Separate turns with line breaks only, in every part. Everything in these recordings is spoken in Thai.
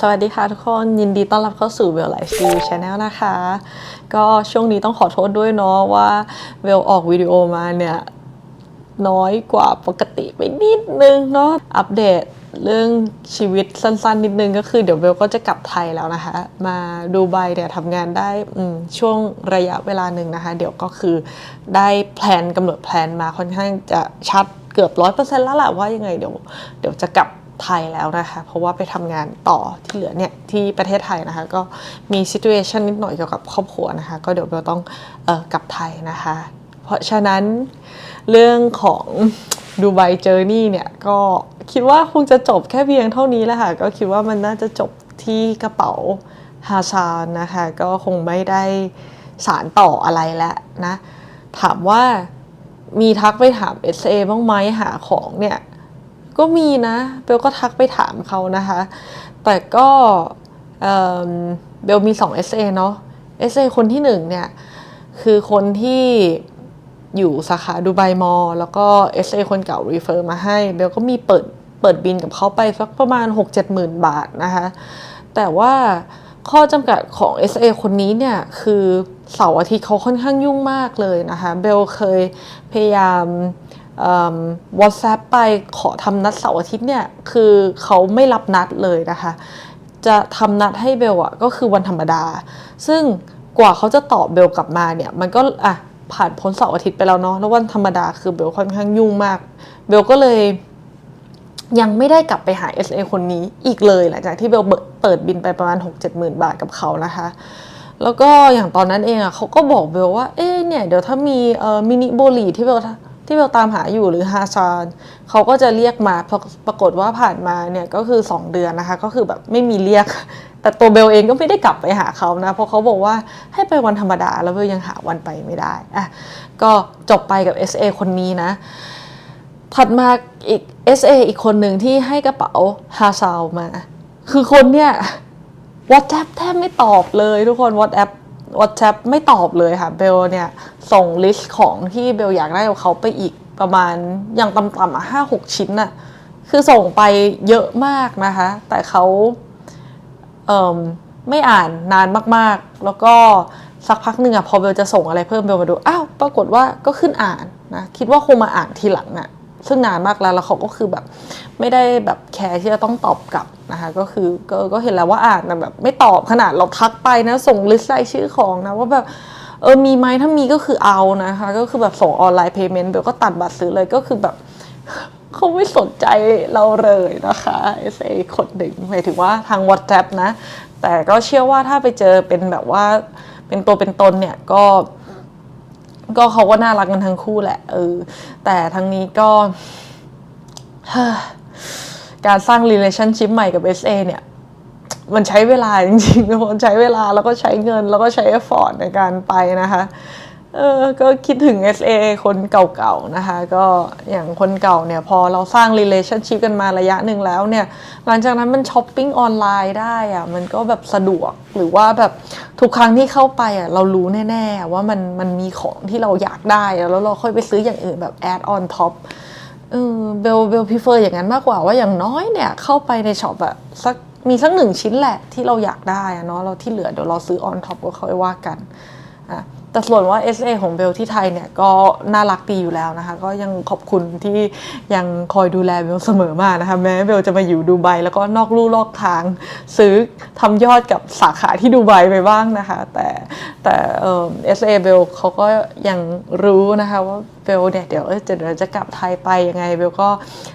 สวัสดีค่ะทุกคนยินดีต้อนรับเข้าสู่เวลไลฟ์ส e ี l ช n แนลนะคะ ก็ช่วงนี้ต้องขอโทษด้วยเนาะว่าเวลออกวิดีโอมาเนี่ย น้อยกว่าปกติไปนิดนึงเนาะอัปเดตเรื่องชีวิตสั้นๆ นิดนึงก็คือเดี๋ยวเบลก็จะกลับไทยแล้วนะคะ มาดูไบเนี่ยทำงานได้ช่วงระยะเวลาหนึ่งนะคะ เดี๋ยวก็คือได้แพลนกำหนดแพลนมาค่อนข้างจะชัดเกือบร้อยเปอร์เซ็นต์แล้วแหละว่ายังไงเดี๋ยวเดี๋ยวจะกลับ ไทยแล้วนะคะ เพราะว่าไปทำงานต่อที่เหลือเนี่ยที่ประเทศไทยนะคะ ก็มีซิ t u เ t ชันนิดหน่อยเกี่ยวกับครอบครัวนะคะ ก็เดี๋ยวเบลต้องออกลับไทยนะคะ เพราะฉะนั้นเรื่องของดูไบเจอร์นี่เนี่ย ก็คิดว่าคงจะจบแค่เพียงเท่านี้แหละค่ะ ก็คิดว่ามันน่าจะจบที่กระเป๋าฮาซานนะคะ ก็คงไม่ได้สารต่ออะไรแล้วนะ ถามว่ามีทักไปถาม SA บ้างไหมหาของเนี่ย ก็มีนะเบลก็ทักไปถามเขานะคะ แต่ก็เบลมี 2 SA เนาะ SA คนที่หนึ่งเนี่ย คือคนที่อยู่สาขาดูไบมอลแล้วก็ SA คนเก่ารีเฟอร์มาให้ เบลก็มีเปิดเปิดบินกับเขาไปสักประมาณ 6-7หมื่นบาทนะคะ แต่ว่าข้อจำกัดของ SA คนนี้เนี่ย คือเสาร์อาทิตย์เขาค่อนข้างยุ่งมากเลยนะคะ เบลเคยพยายาม วอ t แ a p ไปขอทำนัดเสาร์อาทิตย์เนี่ย คือเขาไม่รับนัดเลยนะคะ จะทำนัดให้เบลอะก็คือวันธรรมดา ซึ่งกว่าเขาจะตอบเบลกลับมาเนี่ย มันก็อะผ่านพ้นเสาร์อาทิตย์ไปแล้วเนาะแล้ววันธรรมดาคือเบลค่อนข้างยุ่งมาก เบลก็เลยยังไม่ได้กลับไปหา SA คนนี้อีกเลยหลังจากที่เบลเปิดบินไปประมาณ 6-7หมื่นบาทกับเขานะคะ แล้วก็อย่างตอนนั้นเองอะเขาก็บอกเบลว่า เอ๊ะเนี่ย เดี๋ยวถ้ามีเอ่อมินิโบลีที่เบล ที่เบลตามหาอยู่หรือฮาซานเขาก็จะเรียกมาปรปรากฏว่าผ่านมาเนี่ยก็คือ 2 เดือนนะคะ ก็คือแบบไม่มีเรียก แต่ตัวเบลเองก็ไม่ได้กลับไปหาเขานะ เพราะเขาบอกว่าให้ไปวันธรรมดา แล้วเบลยังหาวันไปไม่ได้อะก็จบไปกับ SA คนนี้นะ ถัดมาอีก SA อีกคนหนึ่งที่ให้กระเป๋าฮาซาวมา คือคนเนี่ย WhatsApp แทบไม่ตอบเลยทุกคน WhatsApp WhatsApp ไม่ตอบเลยค่ะเบลเนี่ยส่งลิสต์ของที่เบลอยากได้กับเขาไปอีกประมาณอย่างต่ำๆอะห้าหกชิ้นน่ะคือส่งไปเยอะมากนะคะ แต่เขาเอ่มไม่อ่านนานมากๆ แล้วก็สักพักหนึ่งอะพอเบลจะส่งอะไรเพิ่มเบลมาดู อ้าว ปรากฏว่าก็ขึ้นอ่านนะ คิดว่าคงมาอ่านทีหลังน่ะ ซึ่งนานมากแล้วแล้วเขาก็คือแบบไม่ได้แบบแคร์ที่จะต้องตอบกลับนะคะก็คือก็ก็เห็นแล้วว่าอ่านแบบไม่ตอบขนาดเราทักไปนะ ส่งลิสต์รายชื่อของนะว่าแบบเออมีไหมถ้ามีก็คือเอานะคะ ก็คือแบบส่งออนไลน์เพย์เมนต์เบลก็ตัดบัตรซื้อเลยก็คือแบบเขาไม่สนใจเราเลยนะคะเอสเอคนหนึ่งหมายถึงว่าทาง WhatsApp นะ แต่ก็เชื่อว่าถ้าไปเจอเป็นแบบว่าเป็นตัวเป็นตนเนี่ยก็ ก็เขาก็น่ารักกันทั้งคู่แหละเออแต่ทั้งนี้ก็การสร้าง relationship ใหม่กับ SA เนี่ย มันใช้เวลาจริงๆทุกคนใช้เวลาแล้วก็ใช้เงินแล้วก็ใช้ effort ในการไปนะคะ เออก็คิดถึง SA คนเก่าๆนะคะ ก็อย่างคนเก่าเนี่ยพอเราสร้าง relationship กันมาระยะหนึ่งแล้วเนี่ย หลังจากนั้นมันช้อปปิ้งออนไลน์ได้อะมันก็แบบสะดวกหรือว่าแบบทุกครั้งที่เข้าไปอะเรารู้แน่ๆ ว่ามันมันมีของที่เราอยากได้ แล้วเราค่อยไปซื้ออย่างอื่นแบบ add on top เออเบลเบลพิเฟอร์อย่างนั้นมากกว่าว่าอย่างน้อยเนี่ยเข้าไปในช็อปอะสักมีสักหนึ่งชิ้นแหละที่เราอยากได้อะเนาะเราที่เหลือเดี๋ยวเราซื้อ on top ก็ค่อยว่ากันอะ แต่ส่วนว่า SA ของเบลที่ไทยเนี่ยก็น่ารักดีอยู่แล้วนะคะ ก็ยังขอบคุณที่ยังคอยดูแลเบลเสมอมานะคะ แม้เบลจะมาอยู่ดูไบแล้วก็นอกลู่นอกทาง ซื้อทำยอดกับสาขาที่ดูไบไปบ้างนะคะ แต่แต่เออ SA เบลเขาก็ยังรู้นะคะว่าเบลเนี่ยเดี๋ยวจะเดี๋ยวจะกลับไทยไปยังไงเบลก็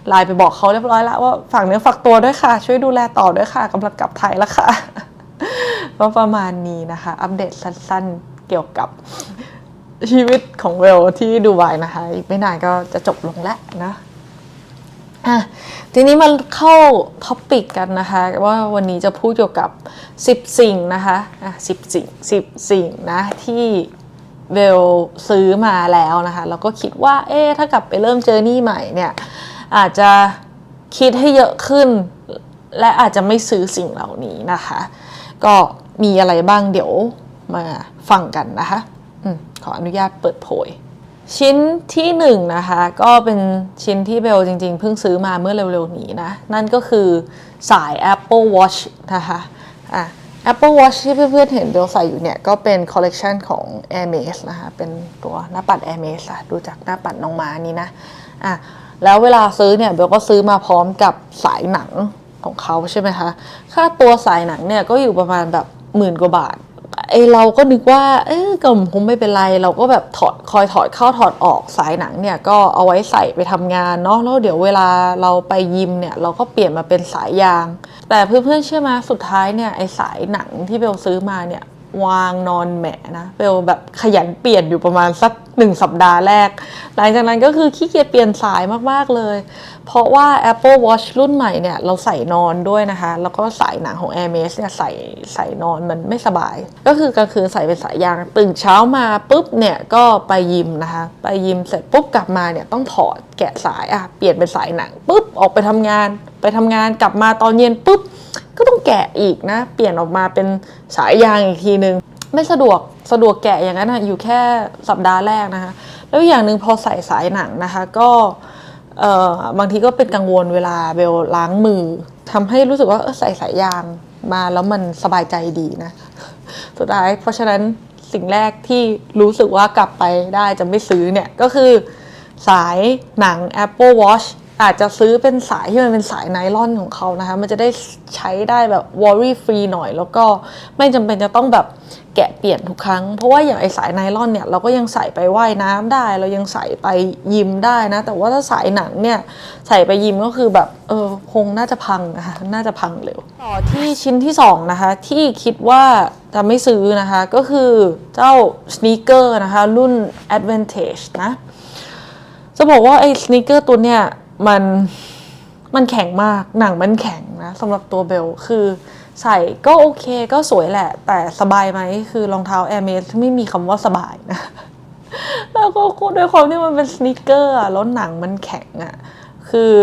ไลน์ไปบอกเขาเรียบร้อยแล้วว่าฝากเนื้อฝากตัวด้วยค่ะ ช่วยดูแลต่อด้วยค่ะกำลังกลับไทยแล้วค่ะก็ประมาณนี้นะคะ อัปเดตสั้นๆ เกี่ยวกับชีวิตของเวลที่ดูไบนะคะอีกไม่นานก็จะจบลงแล้วนะอะทีนี้มาเข้าท็อปิกกันนะคะ ว่าวันนี้จะพูดเกี่ยวกับ 10 สิ่งนะคะอะ10สิ่ง10สิ่งนะที่เวลซื้อมาแล้วนะคะแล้วก็คิดว่าเอ๊ะถ้ากลับไปเริ่มเจอร์นี่ใหม่เนี่ยอาจจะคิดให้เยอะขึ้น และอาจจะไม่ซื้อสิ่งเหล่านี้นะคะ ก็มีอะไรบ้างเดี๋ยว มาฟังกันนะคะอขออนุญาตเปิดโพย ชิ้นที่หนึ่งนะคะ ก็เป็นชิ้นที่เบลจริงๆ เพิ่งซื้อมาเมื่อเร็วๆนี้นะ นั่นก็คือสาย Apple Watch นะคะอะ Apple Watch ที่เพื่อนๆเห็นเบลใส่อยู่เนี่ย ก็เป็นคอลเลกชันของ Hermes นะคะ เป็นตัวหน้าปัด Hermes อะดูจากหน้าปัดน้องม้านี้นะอะแล้วเวลาซื้อเนี่ยเบลก็ซื้อมาพร้อมกับสายหนังของเขาใช่ไหมคะ ค่าตัวสายหนังเนี่ยก็อยู่ประมาณแบบหมื่นกว่าบาท ไอเราก็นึกว่า เออก็คงไม่เป็นไร เราก็แบบถอดคอยถอดเข้าถอดออกสายหนังเนี่ยก็เอาไว้ใส่ไปทำงานเนาะแล้วเดี๋ยวเวลาเราไปยิมเนี่ย เราก็เปลี่ยนมาเป็นสายยาง แต่เพื่อนๆเชื่อไหมสุดท้ายเนี่ยไอสายหนังที่เบลซื้อมาเนี่ย วางนอนแหมนะเบลแบบขยันเปลี่ยนอยู่ประมาณสักหนึ่งสัปดาห์แรก หลังจากนั้นก็คือขี้เกียจเปลี่ยนสายมาก ๆ เลย เพราะว่า Apple Watch รุ่นใหม่เนี่ย เราใส่นอนด้วยนะคะ แล้วก็สายหนังของ Hermes เนี่ยใส่ใส่นอนมันไม่สบาย ก็คือกลางคืนใส่เป็นสายยางตื่นเช้ามาปุ๊บเนี่ย ก็ไปยิมนะคะ ไปยิมเสร็จปุ๊บกลับมาเนี่ยต้องถอดแกะสายอะเปลี่ยนเป็นสายหนังปุ๊บออกไปทำงาน ไปทำงานกลับมาตอนเย็นปุ๊บ ก็ต้องแกะอีกนะ เปลี่ยนออกมาเป็นสายยางอีกทีนึง ไม่สะดวกสะดวกแกะอย่างนั้นนะอยู่แค่สัปดาห์แรกนะคะ แล้วอย่างหนึ่งพอใส่สายหนังนะคะ ก็เอ่อบางทีก็เป็นกังวลเวลาเบลล้างมือทำให้รู้สึกว่าเออใส่สายยางมาแล้วมันสบายใจดีนะสุดท้ายเพราะฉะนั้นสิ่งแรกที่รู้สึกว่ากลับไปได้จะไม่ซื้อเนี่ย ก็คือสายหนัง Apple Watch อาจจะซื้อเป็นสายที่มันเป็นสายไนล่อนของเขานะคะ มันจะได้ใช้ได้แบบ worry free หน่อย แล้วก็ไม่จำเป็นจะต้องแบบแกะเปลี่ยนทุกครั้ง เพราะว่าอย่างไอสายไนล่อนเนี่ยเราก็ยังใส่ไปว่ายน้ำได้ เรายังใส่ไปยิมได้นะ แต่ว่าถ้าสายหนังเนี่ยใส่ไปยิมก็คือแบบเออคงน่าจะพังนะคะน่าจะพังเร็ว ต่อที่ชิ้นที่สองนะคะที่คิดว่าจะไม่ซื้อนะคะก็คือเจ้าสเนคเกอร์นะคะรุ่น Advantage นะจะบอกว่าไอ้สเนคเกอร์ตัวเนี้ย มันมันแข็งมากหนังมันแข็งนะสำหรับตัวเบลคือใส่ก็โอเคก็สวยแหละ แต่สบายไหมคือรองเท้าแอร์เมสไม่มีคำว่าสบายนะแล้วก็ด้วยความที่มันเป็นสนิเกอร์แล้วหนังมันแข็งอะคือ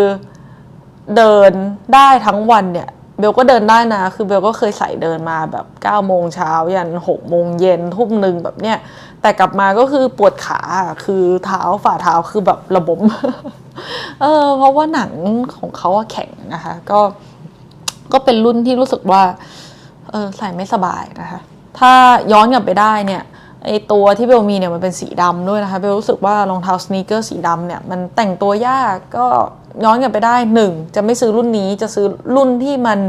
เดินได้ทั้งวันเนี่ย เบลก็เดินได้นะ คือเบลก็เคยใส่เดินมาแบบ9ก้าโมงเช้ายัน6กโมงเย็นทุ่มหนึ่งแบบเนี้ย แต่กลับมาก็คือปวดขาคือเท้าฝ่าเท้าคือแบบระบม เออ เพราะว่าหนังของเขาแข็งนะคะ ก็ ก็เป็นรุ่นที่รู้สึกว่า เออใส่ไม่สบายนะคะ ถ้าย้อนกลับไปได้เนี่ย ไอตัวที่เบลมีเนี่ยมันเป็นสีดำด้วยนะคะเบลรู้สึกว่ารองเท้าสเนีกเกอร์สีดำเนี่ยมันแต่งตัวยากก็ย้อนกลับไปได้หนึ่งจะไม่ซื้อรุ่นนี้จะซื้อรุ่นที่มัน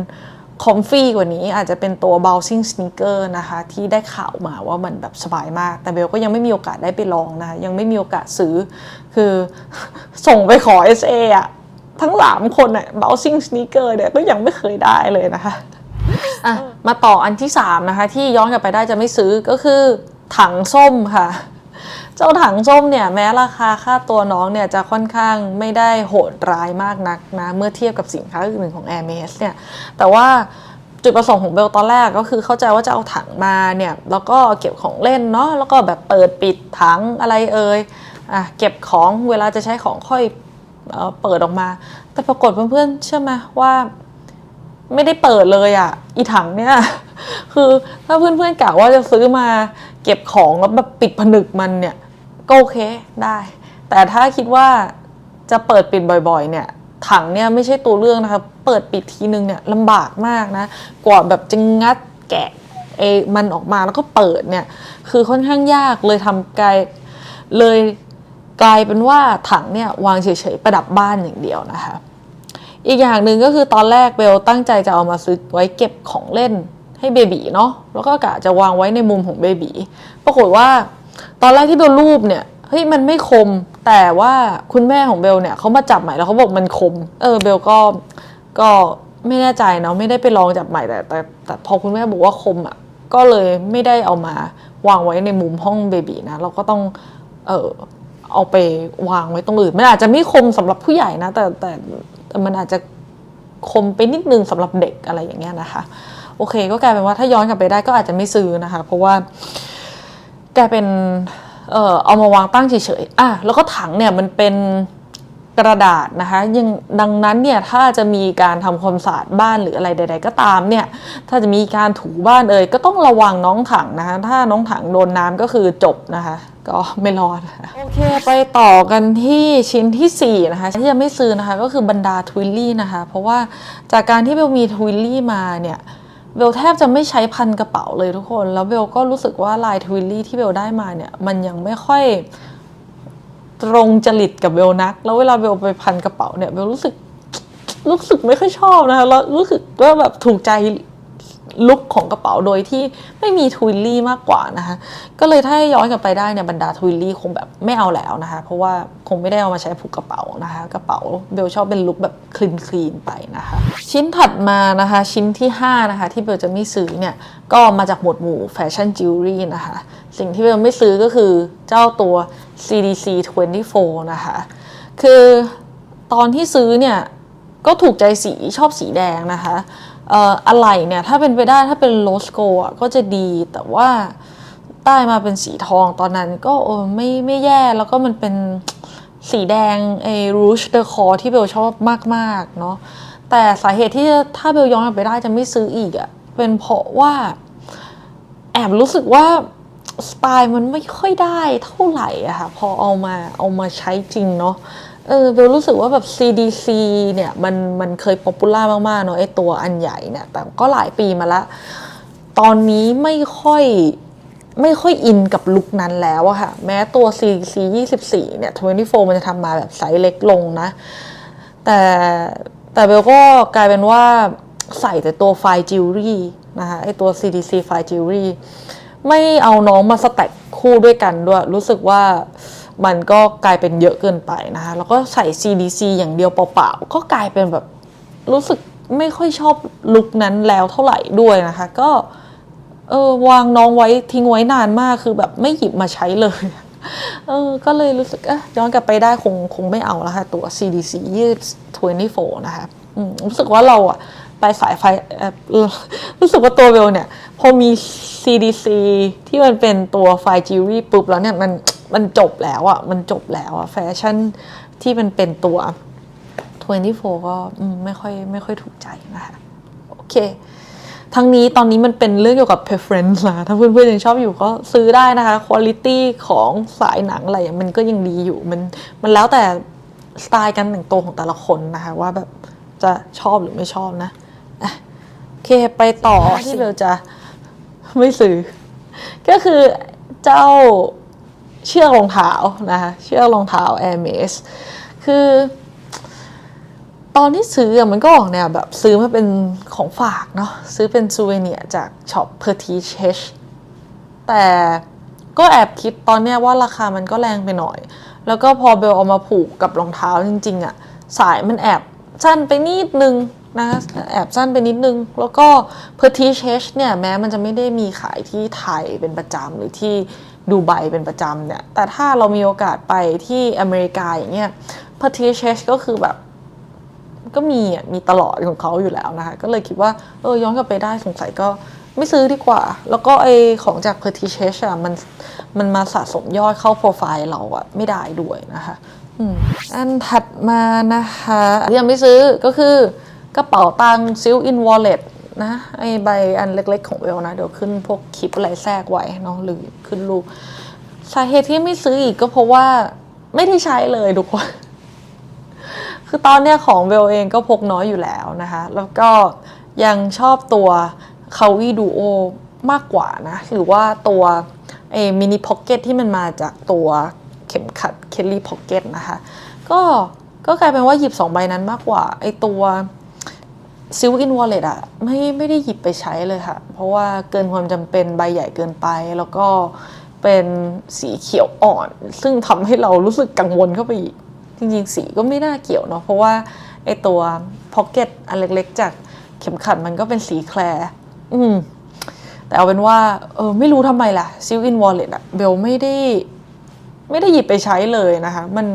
คอมฟี่กว่านี้อาจจะเป็นตัว bouncing sneaker นะคะ ที่ได้ข่าวมาว่ามันแบบสบายมาก แต่เบลก็ยังไม่มีโอกาสได้ไปลองนะคะ ยังไม่มีโอกาสซื้อ คือส่งไปขอ SA อะทั้งสามคนอะ bouncing sneaker เนี่ยก็ยังไม่เคยได้เลยนะคะ อะ มาต่ออันที่ 3 นะคะ ที่ย้อนกลับไปได้จะไม่ซื้อก็คือ ถังส้มค่ะ เจ้าถังส้มเนี่ยแม้ราคาค่าตัวน้องเนี่ยจะค่อนข้างไม่ได้โหดร้ายมากนักนะ เมื่อเทียบกับสินค้าอื่นของ Air m a s เนี่ย แต่ว่าจุดประสงค์ของเบลตอนแรกก็คือเข้าใจว่าจะเอาถังมาเนี่ย แล้วก็เก็บของเล่นเนาะแล้วก็แบบเปิดปิดถังอะไรเอ่ยอะเก็บของเวลาจะใช้ของค่อยเอเปิดออกมา แต่ปรากฏเพื่อนๆเชื่อไหมว่าไม่ได้เปิดเลยอะ อีถังเนี่ย คือถ้าเพื่อนๆกะว่าจะซื้อมา เก็บของแล้วแบบปิดผนึกมันเนี่ยก็โอเคได้ แต่ถ้าคิดว่าจะเปิดปิดบ่อย ๆ เนี่ย ถังเนี่ยไม่ใช่ตัวเรื่องนะคะเปิดปิดทีนึงเนี่ยลำบากมากนะกว่าแบบจะงัดแกะเอมันออกมาแล้วก็เปิดเนี่ย คือค่อนข้างยากเลยทำกลายเลยกลายเป็นว่าถังเนี่ยวางเฉยๆประดับบ้านอย่างเดียวนะคะ อีกอย่างหนึ่งก็คือตอนแรกเบลตั้งใจจะเอามาซื้อไว้เก็บของเล่น ให้เบบีเนาะแล้วก็กะจะวางไว้ในมุมของเบบีปรากฏว่า ตอนแรกที่เบลรูปเนี่ยเฮ้ยมันไม่คมแต่ว่าคุณแม่ของเบลเนี่ยเขามาจับใหม่แล้วเขาบอกมันคม เออเบลก็ก็ไม่แน่ใจเนาะไม่ได้ไปลองจับใหม่แต่แต่แต่พอคุณแม่บอกว่าคมอะก็เลยไม่ได้เอามาวางไว้ในมุมห้องเบบีนะเราก็ต้องเออเอาไปวางไว้ตรงอื่นมันอาจจะไม่คมสำหรับผู้ใหญ่นะแต่แต่แต่มันอาจจะคมไปนิดนึงสำหรับเด็กอะไรอย่างเงี้ยนะคะ โอเค ก็กลายเป็นว่าถ้าย้อนกลับไปได้ก็อาจจะไม่ซื้อนะคะ เพราะว่าแกเป็นเออเอามาวางตั้งเฉยๆอะแล้วก็ถังเนี่ยมันเป็นกระดาษนะคะยังดังนั้นเนี่ยถ้าจะมีการทำความสะอาดบ้านหรืออะไรใด ๆ ก็ตามเนี่ยถ้าจะมีการถูบ้านเอ่ยก็ต้องระวังน้องถังนะคะถ้าน้องถังโดนน้ำก็คือจบนะคะ ก็ไม่รอดโอเคไปต่อกันที่ชิ้นทีสี่4นะคะที่ยังไม่ซื้อนะคะก็คือบรรดาทวิลลี่นะคะเพราะว่าจากการที่เบลมีทวิลลี่มาเนี่ย เบลแทบจะไม่ใช้พันกระเป๋าเลยทุกคน แล้วเบลก็รู้สึกว่าลายทวิลลี่ที่เบลได้มาเนี่ย มันยังไม่ค่อยตรงจริตกับเบลนัก แล้วเวลาเบลไปพันกระเป๋าเนี่ยเบลรู้สึกรู้สึกไม่ค่อยชอบนะคะแล้วรู้สึกว่าแบบถูกใจ ลุคของกระเป๋าโดยที่ไม่มีทวิลลี่มากกว่านะคะ ก็เลยถ้าย้อนกลับไปได้เนี่ยบรรดาทวิลลี่คงแบบไม่เอาแล้วนะคะ เพราะว่าคงไม่ได้เอามาใช้ผูกกระเป๋านะคะ กระเป๋าเบลชอบเป็นลุคแบบคลีนคลีนๆไปนะคะ ชิ้นถัดมานะคะชิ้นที่5นะคะที่เบลจะไม่ซื้อเนี่ยก็มาจากหมวดหมู่แฟชั่นจิวเวลรี่นะคะ สิ่งที่เบลไม่ซื้อก็คือเจ้าตัว CDC 24นะคะ คือตอนที่ซื้อเนี่ยก็ถูกใจสีชอบสีแดงนะคะ อะไรเนี่ยถ้าเป็นไปได้ถ้าเป็นโลสโกอะก็จะดีแต่ว่าได้มาเป็นสีทองตอนนั้นก็เออไม่ไม่แย่แล้วก็มันเป็นสีแดงไอ้รูชเดอคอที่เบลชอบมากๆเนาะแต่สาเหตุที่ถ้าเบลย้อนกลับไปได้จะไม่ซื้ออีกอะเป็นเพราะว่า แอบรู้สึกว่าสไตล์มันไม่ค่อยได้เท่าไหร่อะค่ะพอเอามาเอามาใช้จริงเนาะ เออเบลรู้สึกว่าแบบ CDC เนี่ยมันมันเคยป๊อปปูล่ามากๆเนาะไอตัวอันใหญ่เนี่ย แต่ก็หลายปีมาละ ตอนนี้ไม่ค่อยไม่ค่อยอินกับลุคนั้นแล้วอะค่ะ แม้ตัว CDC 24 เนี่ย 24 มันจะทำมาแบบไซส์เล็กลงนะ แต่แต่เบลก็กลายเป็นว่าใส่แต่ตัวไฟจิวเวลรี่นะคะไอตัว CDC ไฟจิวเวลรี่ไม่เอาน้องมาสแต็กคู่ด้วยกันด้วย รู้สึกว่า มันก็กลายเป็นเยอะเกินไปนะคะแล้วก็ใส่ CDC อย่างเดียวเปล่าๆก็กลายเป็นแบบรู้สึกไม่ค่อยชอบลุคนั้นแล้วเท่าไหร่ด้วยนะคะ ก็เออวางน้องไว้ทิ้งไว้นานมากคือแบบไม่หยิบมาใช้เลยเออก็เลยรู้สึกเอะย้อนกลับไปได้คงคงไม่เอาแล้วค่ะ ตัว CDC 24 นะคะอืมรู้สึกว่าเราอะไปสายไฟเออรู้สึกว่าตัวเบลเนี่ย พอมี CDC ที่มันเป็นตัวไฟจิวรี่ปุ๊บแล้วเนี่ยมัน มันจบแล้วอะมันจบแล้วอะแฟชั่นที่มันเป็นตัว 24 ก็อืมไม่ค่อยไม่ค่อยถูกใจนะคะโอเค ทั้งนี้ตอนนี้มันเป็นเรื่องเกี่ยวกับ preference นะถ้าเพื่อนๆยังชอบอยู่ก็ซื้อได้นะคะ quality ของสายหนังอะไรอย่างมันก็ยังดีอยู่มันมันแล้วแต่สไตล์การแต่งตัวของแต่ละคนนะคะว่าแบบจะชอบหรือไม่ชอบนะอะโอเคไปต่อที่เราจะไม่ซื้อ ก็คือเจ้า เชือกรองเท้านะคะเชือกรองเท้า Air m a s คือตอนที่ซื้อมันก็ออกแนวแบบซื้อมาเป็นของฝากเนาะซื้อเป็นซูเวเนียจากช็อป p e r t i c h แต่ก็แอบคิดตอนเนี้ยว่าราคามันก็แรงไปหน่อย แล้วก็พอเบลเอามาผูกกับรองเท้าจริงๆอะสายมันแอบสั้นไปนิดนึงนะแอบสั้นไปนิดนึง แล้วก็ p e r t i c h เนี่ยแม้มันจะไม่ได้มีขายที่ไทยเป็นประจำหรือที่ ดูไบเป็นประจำเนี่ย แต่ถ้าเรามีโอกาสไปที่อเมริกาอย่างเงี้ย p e r t i c h ก็คือแบบก็มีอะมีตลอดของเขาอยู่แล้วนะคะ ก็เลยคิดว่าเออย้อนกลับไปได้สงสัยก็ไม่ซื้อดีกว่า แล้วก็ไอของจาก p e r t i c h อะมันมันมาสะสมยอดเข้าโปรไฟล์เราอะไม่ได้ด้วยนะคะอันถัดมานะคะที่ยังไม่ซื้อก็คือกระเป๋าตังค์ซิลอินวอลเล็ต นะไอใบอันเล็กๆของเวลนะ เดี๋ยวขึ้นพวกคลิปอะไรแทรกไว้เนาะหรือขึ้นรูปสาเหตุที่ไม่ซื้ออีกก็เพราะว่าไม่ได้ใช้เลยทุกคน คือตอนเนี้ยของเวลเองก็พกน้อยอยู่แล้วนะคะ แล้วก็ยังชอบตัวคาวีดูโอมากกว่านะ หรือว่าตัวเอมินิพ็อกเก็ตที่มันมาจากตัวเข็มขัดเคลลี่พ็อกเก็ตนะคะ ก็ก็กลายเป็นว่าหยิบ2ใบนั้นมากกว่าไอตัว ซิลอินวอลเล็ตอะไม่ไม่ได้หยิบไปใช้เลยค่ะ เพราะว่าเกินความจำเป็นใบใหญ่เกินไป แล้วก็เป็นสีเขียวอ่อน ซึ่งทำให้เรารู้สึกกังวลเข้าไปอีก จริงๆ สีก็ไม่น่าเกี่ยวเนาะเพราะว่าไอตัวพ็อกเก็ตอันเล็กๆ จากเข็มขัดมันก็เป็นสีแคลร์อืมแต่เอาเป็นว่าเออไม่รู้ทำไมล่ะซิลอินวอลเล็ตอะเบลไม่ได้ไม่ได้หยิบไปใช้เลยนะคะ มัน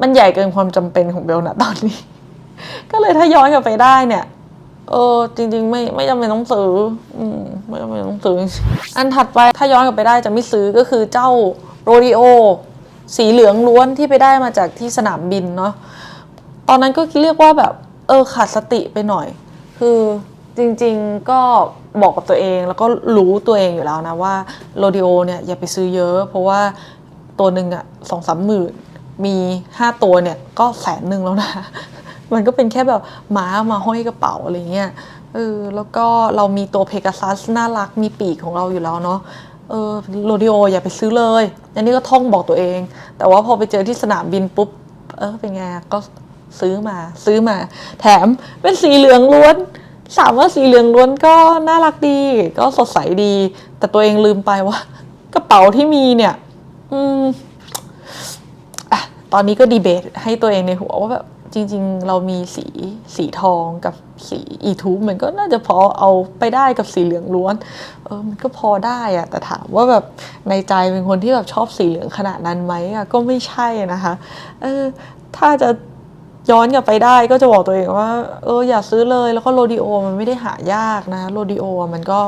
มันใหญ่เกินความจำเป็นของเบลนะตอนนี้ ก็เลยถ้าย้อนกลับไปได้เนี่ยเออจริง ๆ ไม่ไม่จำเป็นต้องซื้ออืมไม่จำเป็นต้องซื้ออันถัดไปถ้าย้อนกลับไปได้จะไม่ซื้อก็คือเจ้าโรดิโอสีเหลืองล้วนที่ไปได้มาจากที่สนามบินเนาะตอนนั้นก็เรียกว่าแบบเออขาดสติไปหน่อย คือจริงๆก็บอกกับตัวเองแล้วก็รู้ตัวเองอยู่แล้วนะว่าโรดิโอเนี่ยอย่าไปซื้อเยอะ เพราะว่าตัวหนึ่งอะสองสามหมื่นมีห้าตัวเนี่ยก็แสนหนึ่งแล้วนะ มันก็เป็นแค่แบบม้ามาห้อยกระเป๋าอะไรเงี้ยเออแล้วก็เรามีตัวเพกาซัสน่ารักมีปีกของเราอยู่แล้วเนาะเออโรดิโออย่าไปซื้อเลย อันนี้ก็ท่องบอกตัวเอง แต่ว่าพอไปเจอที่สนามบินปุ๊บ เออเป็นไงก็ซื้อมาซื้อมา แถมเป็นสีเหลืองล้วนถามว่าสีเหลืองล้วนก็น่ารักดี ก็สดใสดี แต่ตัวเองลืมไปว่า กระเป๋าที่มีเนี่ย อืมอะตอนนี้ก็ดีเบตให้ตัวเองในหัวว่าแบบ จริง ๆ เรามีสีสีทองกับสีอีทูบมันก็น่าจะพอเอาไปได้กับสีเหลืองล้วนเออมันก็พอได้อะแต่ถามว่าแบบในใจเป็นคนที่แบบชอบสีเหลืองขนาดนั้นไหมอะก็ไม่ใช่นะคะเออถ้าจะย้อนกลับไปได้ก็จะบอกตัวเองว่าเอออย่าซื้อเลยแล้วก็โรดิโอมันไม่ได้หายากนะโรดิโอมันก็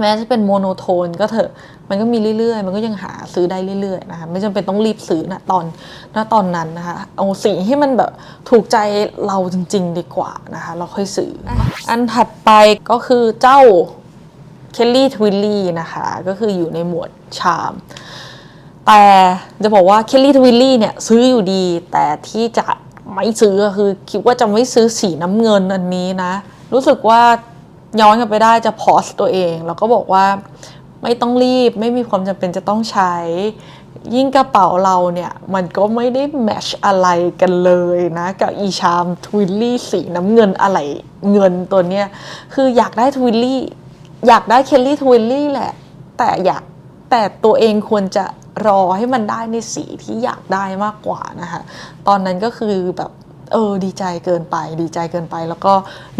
แม้จะเป็นโมโนโทนก็เถอะ มันก็มีเรื่อยๆ มันก็ยังหาซื้อได้เรื่อยๆนะคะไม่จำเป็นต้องรีบซื้อนะตอนณตอนนั้นนะคะเอาสีที่มันแบบถูกใจเราจริง ๆ ดีกว่านะคะเราค่อยซื้ออันถัดไปก็คือเจ้าเคลลี่ทวิลลี่นะคะก็คืออยู่ในหมวดชามแต่จะบอกว่าเคลลี่ทวิลลี่เนี่ยซื้ออยู่ดี แต่ที่จะไม่ซื้อก็คือคิดว่าจะไม่ซื้อสีน้ำเงินอันนี้นะ รู้สึกว่าย้อนกลับไปได้จะพอสตัวเอง แล้วก็บอกว่า ไม่ต้องรีบ ไม่มีความจำเป็นจะต้องใช้ ยิ่งกระเป๋าเราเนี่ย มันก็ไม่ได้แมชอะไรกันเลยนะ กับอีชามทวิลลี่สีน้ำเงินอะไรเงินตัวเนี้ยคืออยากได้ทวิลลี่อยากได้เคลลี่ทวิลลี่แหละ แต่อยากแต่ตัวเองควรจะรอให้มันได้ในสีที่อยากได้มากกว่านะคะ ตอนนั้นก็คือแบบเออดีใจเกินไป ดีใจเกินไป แล้วก็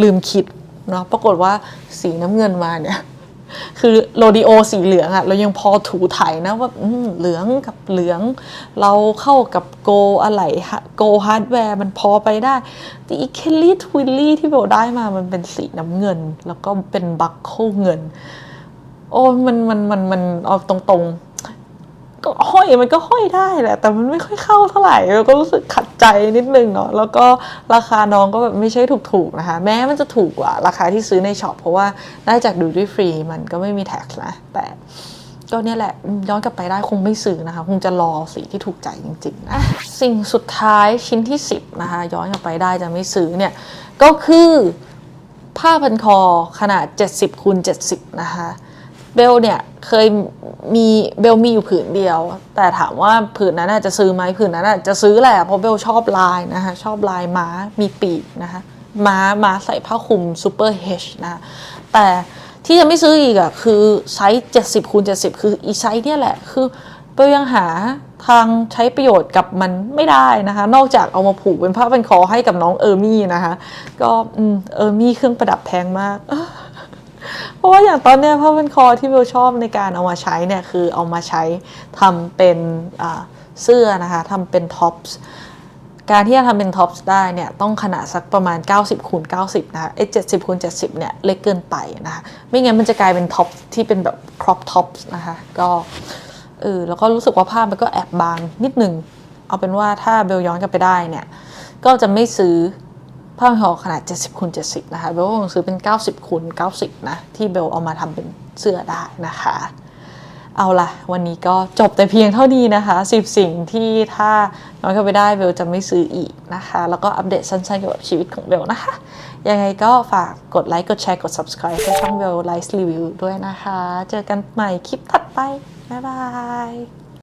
ลืมคิดเนาะปรากฏว่าสีน้ำเงินมาเนี่ย คือโรดิโอสีเหลืองอะเรายังพอถูถ่ายนะว่าเหลืองกับเหลือง เราเข้ากับโกอะไรโกฮาร์ดแวร์มันพอไปได้ แต่อีเคลลี่ทวิลลี่ที่เบลได้มามันเป็นสีน้ำเงิน แล้วก็เป็นบัคโคเงิน โอ้มันมันมันมันเอาตรงๆ ก็ห้อยมันก็ห้อยได้แหละ แต่มันไม่ค่อยเข้าเท่าไหร่เราก็รู้สึกขัดใจนิดนึงเนาะแล้วก็ราคาน้องก็แบบไม่ใช่ถูกๆนะคะ แม้มันจะถูกกว่าราคาที่ซื้อในช็อปเพราะว่าได้จากดูด้วยฟรีมันก็ไม่มีแท็กนะ แต่ก็เนี่ยแหละย้อนกลับไปได้คงไม่ซื้อนะคะ คงจะรอสีที่ถูกใจจริงๆนะสิ่งสุดท้ายชิ้นที่ 10 นะคะ ย้อนกลับไปได้จะไม่ซื้อเนี่ยก็คือผ้าพันคอขนาด 70คูณ70 นะคะ เบลเนี่ยเคยมีเบลมีอยู่ผืนเดียว แต่ถามว่าผืนนั้นจะซื้อไหมผืนนั้นจะซื้อแหละเพราะเบลชอบลายนะคะชอบลายม้ามีปีกนะคะม้าม้าใส่ผ้าคลุมซูเปอร์เฮชนะะแต่ที่จะไม่ซื้ออีกอะคือไซส์70คูณ70 คืออีไซส์เนี่ยแหละคือเบลยังหาทางใช้ประโยชน์กับมันไม่ได้นะคะ นอกจากเอามาผูกเป็นผ้าพันคอให้กับน้องเออร์มี่นะคะ ก็เออร์มี่เครื่องประดับแพงมาก เพราะว่าอย่างตอนเนี้ยผ้าพันคอที่เบลชอบในการเอามาใช้เนี่ยคือเอามาใช้ทำเป็นเสื้อนะคะทำเป็นท็อปส์การที่จะทำเป็นท็อปส์ได้เนี่ยต้องขนาดสักประมาณ 90คูณ90 นะคะไอ้70คูณ70 เนี่ยเล็กเกินไปนะคะไม่งั้นมันจะกลายเป็นท็อปที่เป็นแบบครอปท็อปส์นะคะก็เออแล้วก็รู้สึกว่าผ้ามันก็แอบบางนิดนึง เอาเป็นว่าถ้าเบลย้อนกลับไปได้เนี่ย ก็จะไม่ซื้อ ผ้าพันคอขนาด 70คูณ70 นะคะเบลก็คงซื้อเป็น 90คูณ90 นะ ที่เบลเอามาทำเป็นเสื้อได้นะคะ เอาละวันนี้ก็จบแต่เพียงเท่านี้นะคะ 10 สิ่งที่ถ้าน้อยก็ไปได้เบลจะไม่ซื้ออีกนะคะ แล้วก็อัปเดตสั้นๆเกี่ยวกับชีวิตของเบลนะคะ ยังไงก็ฝากกดไลค์กดแชร์กด subscribe ให้ช่องเบลไลฟ์รีวิวด้วยนะคะ เจอกันใหม่คลิปถัดไปบ๊ายบาย